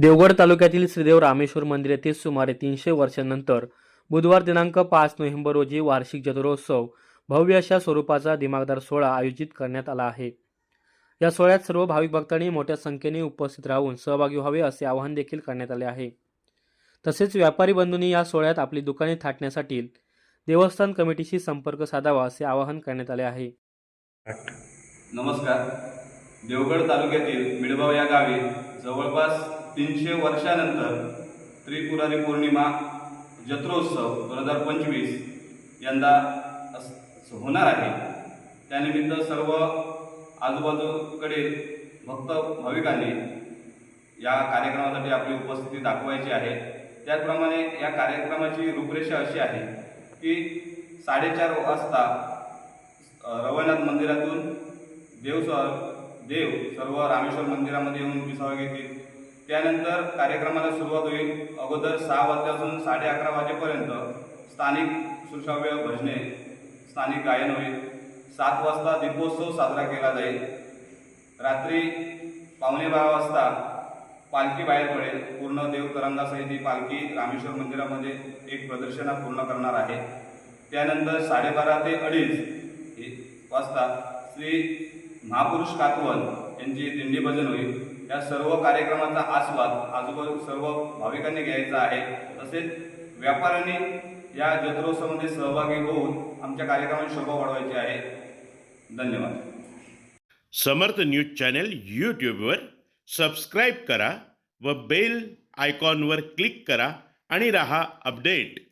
देवगड तालुक्यातील श्रीदेव रामेश्वर मंदिर येथे सुमारे तीनशे वर्षांनंतर बुधवार दिनांक पाच नोव्हेंबर रोजी वार्षिक जत्रोत्सव भव्य अशा स्वरूपाचा दिमागदार सोहळा आयोजित करण्यात आला आहे. या सोहळ्यात सर्व भाविक भक्तांनी मोठ्या संख्येने उपस्थित राहून सहभागी व्हावे असे आवाहन देखील करण्यात आले आहे. तसेच व्यापारी बंधूंनी या सोहळ्यात आपली दुकाने थाटण्यासाठी देवस्थान कमिटीशी संपर्क साधावा असे आवाहन करण्यात आले आहे. नमस्कार. देवगड तालुक्यातील मिडभाव या गावी जवळपास तीनशे वर्षानंतर त्रिपुरारी पौर्णिमा जत्रोत्सव दोन हजार पंचवीस यंदा अस- होणार आहे. त्यानिमित्त सर्व आजूबाजूकडील भक्त भाविकांनी या कार्यक्रमासाठी आपली उपस्थिती दाखवायची आहे. त्याचप्रमाणे या कार्यक्रमाची रूपरेषा अशी आहे की साडेचार वाजता देव सर्व रामेश्वर मंदिरामध्ये येऊन विसावा घेतील. त्यानंतर कार्यक्रमाला सुरुवात होईल. अगोदर सहा वाजल्यापासून साडे अकरा वाजेपर्यंत स्थानिक सुश्राव्य भजने स्थानिक गायन होईल. सात वाजता दीपोत्सव साजरा केला जाईल. रात्री पावणे बारा वाजता पालखी बाहेर पडेल. पूर्ण देव तरंगासहित ही पालखी रामेश्वर मंदिरामध्ये एक प्रदर्शना पूर्ण करणार आहे. त्यानंतर साडेबारा ते अडीच वाजता श्री महापुरुष कातवन यांची दिंडी भजन होईल. या सर्व कार्यक्रमाचा आस्वाद आजोबा सर्व भाविकांनी घ्यायचा आहे. तसेच व्यापाऱ्यांनी या जत्रोत्सवामध्ये सहभागी होऊन आमच्या कार्यक्रमाची शोभा वाढवायची आहे. धन्यवाद. समर्थ न्यूज चॅनल यूट्यूबवर सबस्क्राईब करा व बेल आयकॉनवर क्लिक करा आणि रहा अपडेट.